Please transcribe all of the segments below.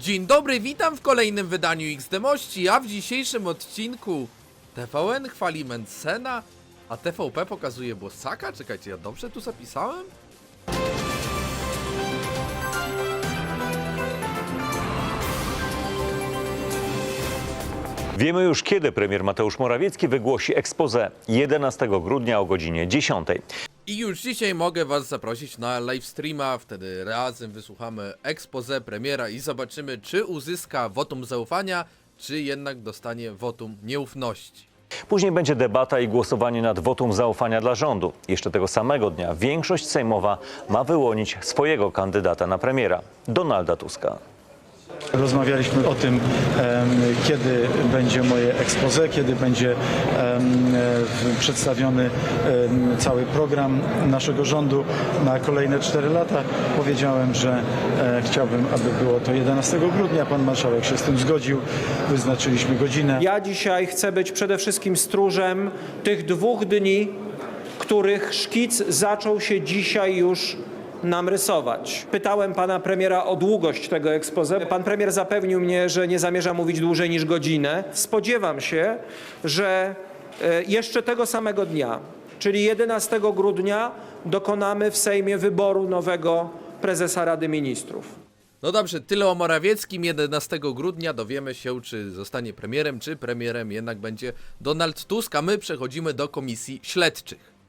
Dzień dobry, witam w kolejnym wydaniu XD-mości, a w dzisiejszym odcinku TVN chwali Mencena, a TVP pokazuje Bosaka? Czekajcie, ja dobrze tu zapisałem? Wiemy już, kiedy premier Mateusz Morawiecki wygłosi expose 11 grudnia o godzinie 10. I już dzisiaj mogę was zaprosić na livestreama, wtedy razem wysłuchamy expose premiera i zobaczymy, czy uzyska wotum zaufania, czy jednak dostanie wotum nieufności. Później będzie debata i głosowanie nad wotum zaufania dla rządu. Jeszcze tego samego dnia większość sejmowa ma wyłonić swojego kandydata na premiera, Donalda Tuska. Rozmawialiśmy o tym, kiedy będzie moje expose, kiedy będzie przedstawiony cały program naszego rządu na kolejne 4 lata. Powiedziałem, że e, chciałbym, aby było to 11 grudnia. Pan marszałek się z tym zgodził. Wyznaczyliśmy godzinę. Ja dzisiaj chcę być przede wszystkim stróżem tych dwóch dni, których szkic zaczął się dzisiaj już nam rysować. Pytałem pana premiera o długość tego expose. Pan premier zapewnił mnie, że nie zamierza mówić dłużej niż godzinę. Spodziewam się, że e, jeszcze tego samego dnia, czyli 11 grudnia, dokonamy w Sejmie wyboru nowego prezesa Rady Ministrów. No dobrze, tyle o Morawieckim. 11 grudnia dowiemy się, czy zostanie premierem, czy premierem jednak będzie Donald Tusk, a my przechodzimy do komisji śledczych.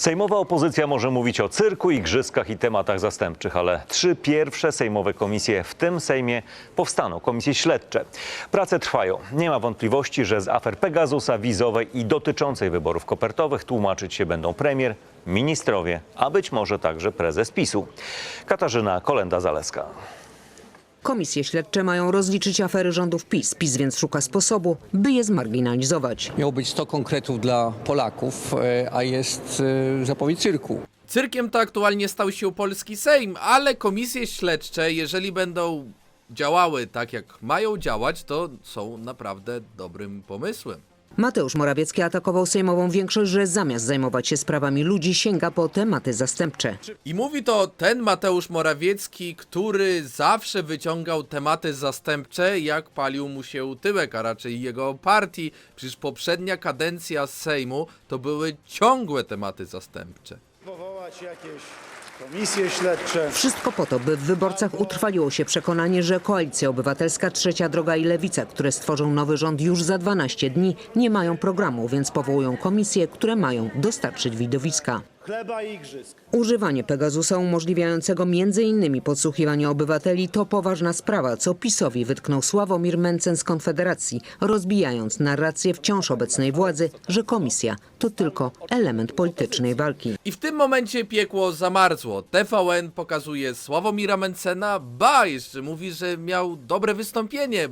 Sejmowa opozycja może mówić o cyrku, igrzyskach i tematach zastępczych, ale trzy pierwsze sejmowe komisje w tym Sejmie powstaną, komisje śledcze. Prace trwają. Nie ma wątpliwości, że z afer Pegasusa, wizowej i dotyczącej wyborów kopertowych tłumaczyć się będą premier, ministrowie, a być może także prezes PiSu. Katarzyna Kolenda-Zaleska. Komisje śledcze mają rozliczyć afery rządów PiS. PiS więc szuka sposobu, by je zmarginalizować. Miało być 100 konkretów dla Polaków, e, a jest e, zapowiedź cyrku. Cyrkiem to aktualnie stał się polski Sejm, ale komisje śledcze, jeżeli będą działały tak jak mają działać, to są naprawdę dobrym pomysłem. Mateusz Morawiecki atakował sejmową większość, że zamiast zajmować się sprawami ludzi, sięga po tematy zastępcze. I mówi to ten Mateusz Morawiecki, który zawsze wyciągał tematy zastępcze, jak palił mu się tyłek, a raczej jego partii. Przecież poprzednia kadencja Sejmu to były ciągłe tematy zastępcze. Powołać jakieś komisje śledcze. Wszystko po to, by w wyborcach utrwaliło się przekonanie, że Koalicja Obywatelska, Trzecia Droga i Lewica, które stworzą nowy rząd już za 12 dni, nie mają programu, więc powołują komisje, które mają dostarczyć widowiska. Chleba i igrzysk. Używanie Pegasusa umożliwiającego m.in. podsłuchiwanie obywateli to poważna sprawa, co PiSowi wytknął Sławomir Mencen z Konfederacji, rozbijając narrację wciąż obecnej władzy, że komisja to tylko element politycznej walki. I w tym momencie piekło zamarzło. TVN pokazuje Sławomira Mencena, ba, jeszcze mówi, że miał dobre wystąpienie.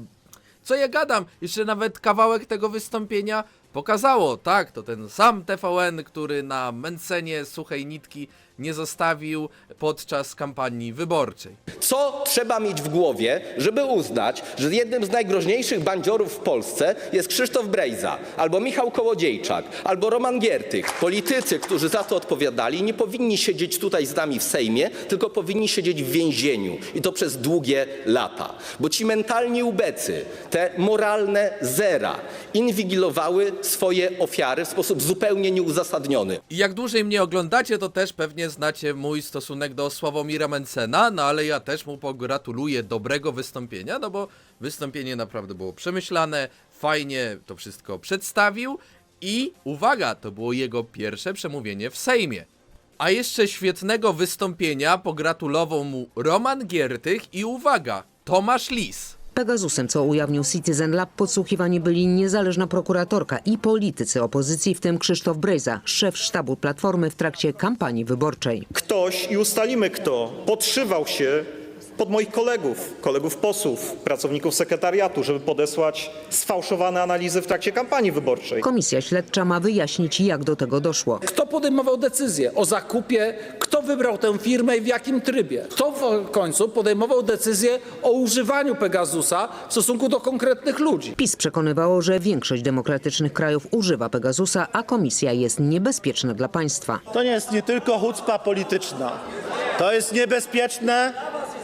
Co ja gadam? Jeszcze nawet kawałek tego wystąpienia pokazało. Tak, to ten sam TVN, który na Mencenie suchej nitki nie zostawił podczas kampanii wyborczej. Co trzeba mieć w głowie, żeby uznać, że jednym z najgroźniejszych bandziorów w Polsce jest Krzysztof Brejza, albo Michał Kołodziejczak, albo Roman Giertych. Politycy, którzy za to odpowiadali, nie powinni siedzieć tutaj z nami w Sejmie, tylko powinni siedzieć w więzieniu i to przez długie lata. Bo ci mentalni ubecy, te moralne zera, inwigilowały swoje ofiary w sposób zupełnie nieuzasadniony. Jak dłużej mnie oglądacie, to też pewnie znacie mój stosunek do Sławomira Mencena, no ale ja też mu pogratuluję dobrego wystąpienia, no bo wystąpienie naprawdę było przemyślane, fajnie to wszystko przedstawił i uwaga, to było jego pierwsze przemówienie w Sejmie. A jeszcze świetnego wystąpienia pogratulował mu Roman Giertych i uwaga, Tomasz Lis. Pegasusem, co ujawnił Citizen Lab, podsłuchiwani byli niezależna prokuratorka i politycy opozycji, w tym Krzysztof Brejza, szef sztabu Platformy w trakcie kampanii wyborczej. ktoś i ustalimy kto podszywał się pod moich kolegów, kolegów posłów, pracowników sekretariatu, żeby podesłać sfałszowane analizy w trakcie kampanii wyborczej. Komisja śledcza ma wyjaśnić, jak do tego doszło. Kto podejmował decyzję o zakupie, kto wybrał tę firmę i w jakim trybie? Kto w końcu podejmował decyzję o używaniu Pegasusa w stosunku do konkretnych ludzi? PiS przekonywało, że większość demokratycznych krajów używa Pegasusa, a komisja jest niebezpieczna dla państwa. To nie jest nie tylko chucpa polityczna. To jest niebezpieczne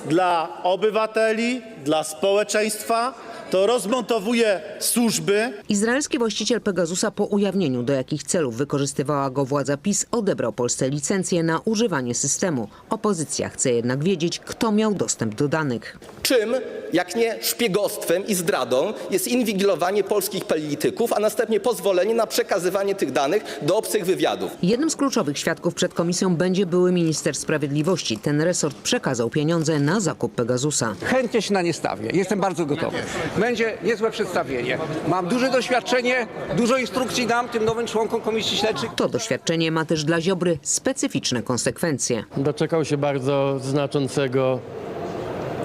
dla obywateli, dla społeczeństwa, to rozmontowuje służby, Izraelski właściciel Pegasusa po ujawnieniu, do jakich celów wykorzystywała go władza PiS, odebrał Polsce licencję na używanie systemu. Opozycja chce jednak wiedzieć, kto miał dostęp do danych. Czym, jak nie szpiegostwem i zdradą, jest inwigilowanie polskich polityków, a następnie pozwolenie na przekazywanie tych danych do obcych wywiadów. Jednym z kluczowych świadków przed komisją będzie były minister sprawiedliwości. Ten resort przekazał pieniądze na zakup Pegasusa. Chętnie się na nie stawię. Jestem bardzo gotowy. Będzie niezłe przedstawienie. Mam duże doświadczenie, dużo instrukcji dam tym nowym członkom komisji śledczych. To doświadczenie ma też dla Ziobry specyficzne konsekwencje. Doczekał się bardzo znaczącego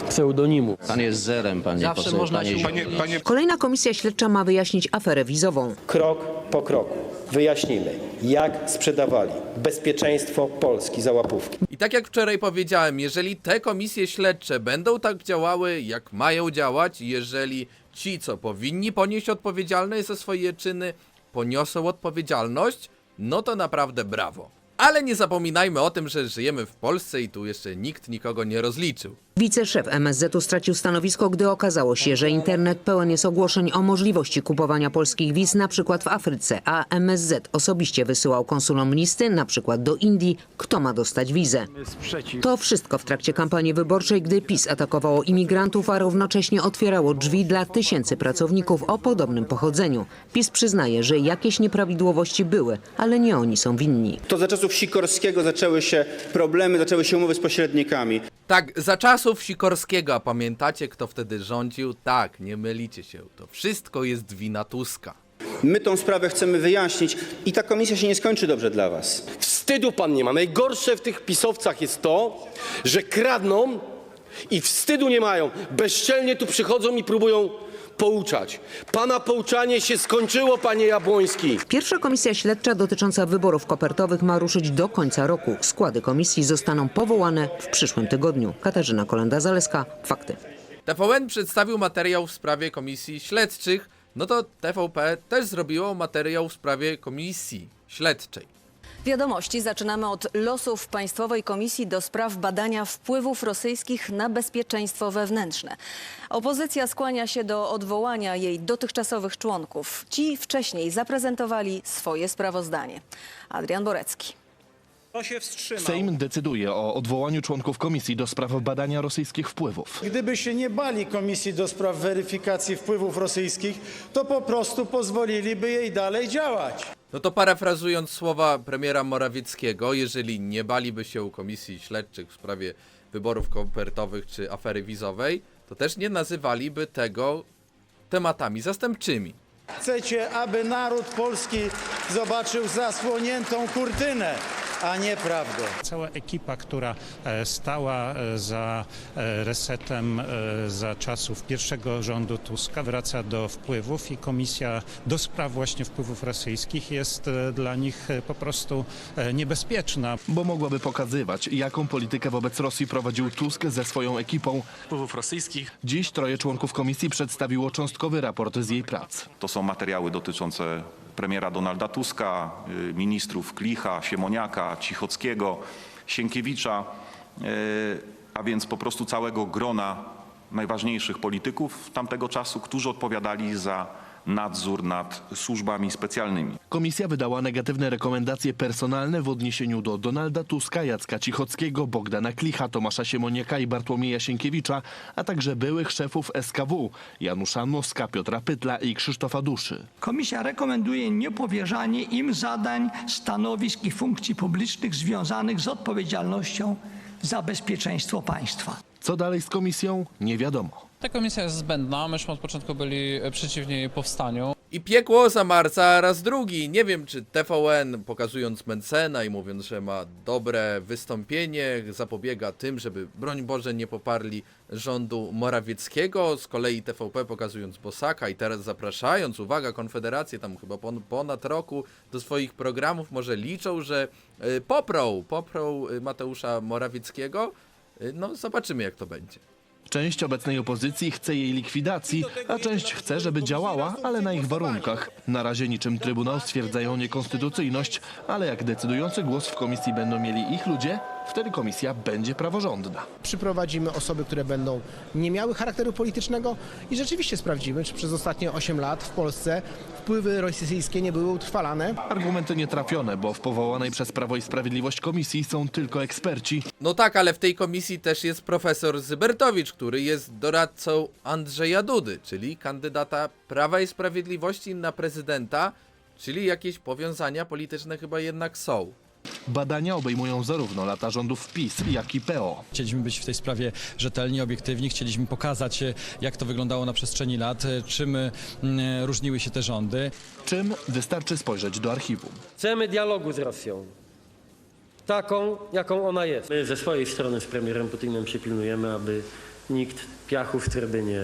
pseudonimu. Pan jest zerem, panie Zawsze poseł, można panie się Ziobro. Kolejna komisja śledcza ma wyjaśnić aferę wizową. Krok po kroku wyjaśnimy, jak sprzedawali bezpieczeństwo Polski za łapówki. I tak jak wczoraj powiedziałem, jeżeli te komisje śledcze będą tak działały, jak mają działać, jeżeli ci, co powinni ponieść odpowiedzialność za swoje czyny, poniosą odpowiedzialność, no to naprawdę brawo. Ale nie zapominajmy o tym, że żyjemy w Polsce i tu jeszcze nikt nikogo nie rozliczył. Wiceszef MSZ-u stracił stanowisko, gdy okazało się, że internet pełen jest ogłoszeń o możliwości kupowania polskich wiz, na przykład w Afryce, a MSZ osobiście wysyłał konsulom listy, na przykład do Indii, kto ma dostać wizę. To wszystko w trakcie kampanii wyborczej, gdy PiS atakowało imigrantów, a równocześnie otwierało drzwi dla tysięcy pracowników o podobnym pochodzeniu. PiS przyznaje, że jakieś nieprawidłowości były, ale nie oni są winni. to za czasów Sikorskiego zaczęły się problemy, zaczęły się umowy z pośrednikami. Tak, za czasów Sikorskiego, a pamiętacie kto wtedy rządził? Tak, nie mylicie się, to wszystko jest wina Tuska. My tą sprawę chcemy wyjaśnić i ta komisja się nie skończy dobrze dla was. Wstydu pan nie ma. Najgorsze w tych pisowcach jest to, że kradną i wstydu nie mają. Bezczelnie tu przychodzą i próbują pouczać. Pana pouczanie się skończyło, panie Jabłoński. Pierwsza komisja śledcza dotycząca wyborów kopertowych ma ruszyć do końca roku. Składy komisji zostaną powołane w przyszłym tygodniu. Katarzyna Kolenda-Zaleska, Fakty. TVN przedstawił materiał w sprawie komisji śledczych, no to TVP też zrobiło materiał w sprawie komisji śledczej. Wiadomości zaczynamy od losów Państwowej Komisji do spraw badania wpływów rosyjskich na bezpieczeństwo wewnętrzne. Opozycja skłania się do odwołania jej dotychczasowych członków. Ci wcześniej zaprezentowali swoje sprawozdanie. Adrian Borecki. Kto się wstrzymał? Sejm decyduje o odwołaniu członków komisji do spraw badania rosyjskich wpływów. Gdyby się nie bali Komisji do Spraw Weryfikacji Wpływów Rosyjskich, to po prostu pozwoliliby jej dalej działać. No to parafrazując słowa premiera Morawieckiego, jeżeli nie baliby się komisji śledczych w sprawie wyborów kopertowych czy afery wizowej, to też nie nazywaliby tego tematami zastępczymi. Chcecie, aby naród polski zobaczył zasłoniętą kurtynę, a nie prawdę. Cała ekipa, która e, stała e, za e, resetem za czasów pierwszego rządu Tuska wraca do wpływów i komisja do spraw właśnie wpływów rosyjskich jest dla nich po prostu niebezpieczna. bo mogłaby pokazywać, jaką politykę wobec Rosji prowadził Tusk ze swoją ekipą. Wpływów rosyjskich Dziś troje członków komisji przedstawiło cząstkowy raport z jej prac. To są materiały dotyczące premiera Donalda Tuska, y, ministrów Klicha, Siemoniaka, Cichockiego, Sienkiewicza, y, a więc po prostu całego grona najważniejszych polityków tamtego czasu, którzy odpowiadali za nadzór nad służbami specjalnymi. Komisja wydała negatywne rekomendacje personalne w odniesieniu do Donalda Tuska, Jacka Cichockiego, Bogdana Klicha, Tomasza Siemoniaka i Bartłomieja Sienkiewicza, a także byłych szefów SKW Janusza Noska, Piotra Pytla i Krzysztofa Duszy. Komisja rekomenduje niepowierzanie im zadań, stanowisk i funkcji publicznych związanych z odpowiedzialnością za bezpieczeństwo państwa. Co dalej z komisją? Nie wiadomo. Ta komisja jest zbędna. Myśmy od początku byli przeciwni jej powstaniu. I piekło za marca raz drugi. Nie wiem, czy TVN pokazując Mencena i mówiąc, że ma dobre wystąpienie, zapobiega tym, żeby broń Boże nie poparli rządu Morawieckiego. Z kolei TVP pokazując Bosaka i teraz zapraszając, uwaga, Konfederację tam chyba pon ponad roku do swoich programów, może liczą, że y, poprą, poprą y, Mateusza Morawieckiego. No zobaczymy jak to będzie. Część obecnej opozycji chce jej likwidacji, a część chce, żeby działała, ale na ich warunkach. Na razie niczym Trybunał stwierdzają niekonstytucyjność, ale jak decydujący głos w komisji będą mieli ich ludzie, wtedy komisja będzie praworządna. Przyprowadzimy osoby, które będą nie miały charakteru politycznego i rzeczywiście sprawdzimy, czy przez ostatnie 8 lat w Polsce wpływy rosyjskie nie były utrwalane. Argumenty nietrafione, bo w powołanej przez Prawo i Sprawiedliwość komisji są tylko eksperci. No tak, ale w tej komisji też jest profesor Zybertowicz, który jest doradcą Andrzeja Dudy, czyli kandydata Prawa i Sprawiedliwości na prezydenta, czyli jakieś powiązania polityczne chyba jednak są. Badania obejmują zarówno lata rządów PiS, jak i PO. Chcieliśmy być w tej sprawie rzetelni, obiektywni, chcieliśmy pokazać, e, jak to wyglądało na przestrzeni lat, e, czym e, różniły się te rządy. Czym wystarczy spojrzeć do archiwum. Chcemy dialogu z Rosją. Taką, jaką ona jest. My ze swojej strony z premierem Putinem się pilnujemy, aby nikt piachu w trybynie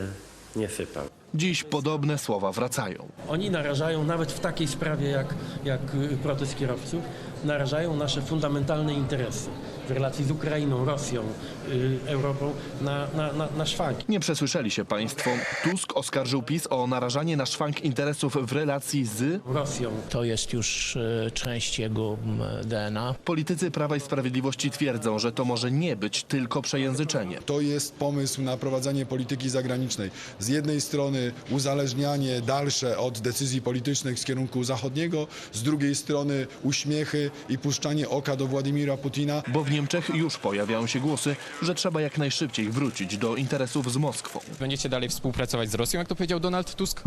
nie sypał. Dziś podobne słowa wracają. Oni narażają nawet w takiej sprawie jak, jak protest kierowców, narażają nasze fundamentalne interesy w relacji z Ukrainą, Rosją, y, Europą na, na, na, na szwank. Nie przesłyszeli się państwo. Tusk oskarżył PiS o narażanie na szwank interesów w relacji z Rosją. To jest już e, część jego DNA. Politycy Prawa i Sprawiedliwości twierdzą, że to może nie być tylko przejęzyczenie. To jest pomysł na prowadzenie polityki zagranicznej. Z jednej strony uzależnianie dalsze od decyzji politycznych z kierunku zachodniego, z drugiej strony uśmiechy i puszczanie oka do Władimira Putina. Bo w Niemczech już pojawiają się głosy, że trzeba jak najszybciej wrócić do interesów z Moskwą. Będziecie dalej współpracować z Rosją, jak to powiedział Donald Tusk?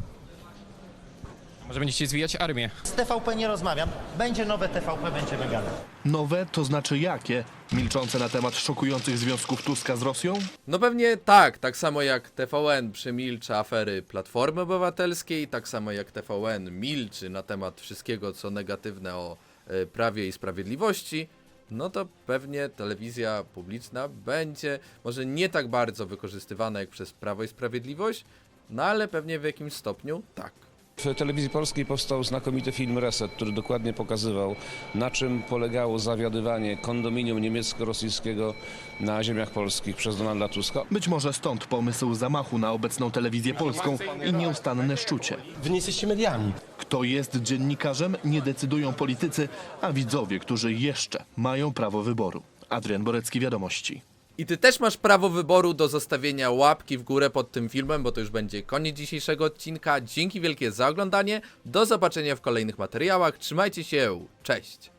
Może będziecie zwijać armię? Z TVP nie rozmawiam. Będzie nowe TVP, będziemy gadać. Nowe to znaczy jakie? Milczące na temat szokujących związków Tuska z Rosją? No pewnie tak, tak samo jak TVN przemilcza afery Platformy Obywatelskiej, tak samo jak TVN milczy na temat wszystkiego, co negatywne o e, Prawie i Sprawiedliwości, no to pewnie telewizja publiczna będzie może nie tak bardzo wykorzystywana jak przez Prawo i Sprawiedliwość, no ale pewnie w jakimś stopniu tak. W telewizji polskiej powstał znakomity film Reset, który dokładnie pokazywał, na czym polegało zawiadywanie kondominium niemiecko-rosyjskiego na ziemiach polskich przez Donalda Tuska. Być może stąd pomysł zamachu na obecną telewizję polską i nieustanne szczucie. Wy nie jesteście mediami. Kto jest dziennikarzem, nie decydują politycy, a widzowie, którzy jeszcze mają prawo wyboru. Adrian Borecki, Wiadomości. I ty też masz prawo wyboru do zostawienia łapki w górę pod tym filmem, bo to już będzie koniec dzisiejszego odcinka. Dzięki wielkie za oglądanie. Do zobaczenia w kolejnych materiałach. Trzymajcie się. Cześć.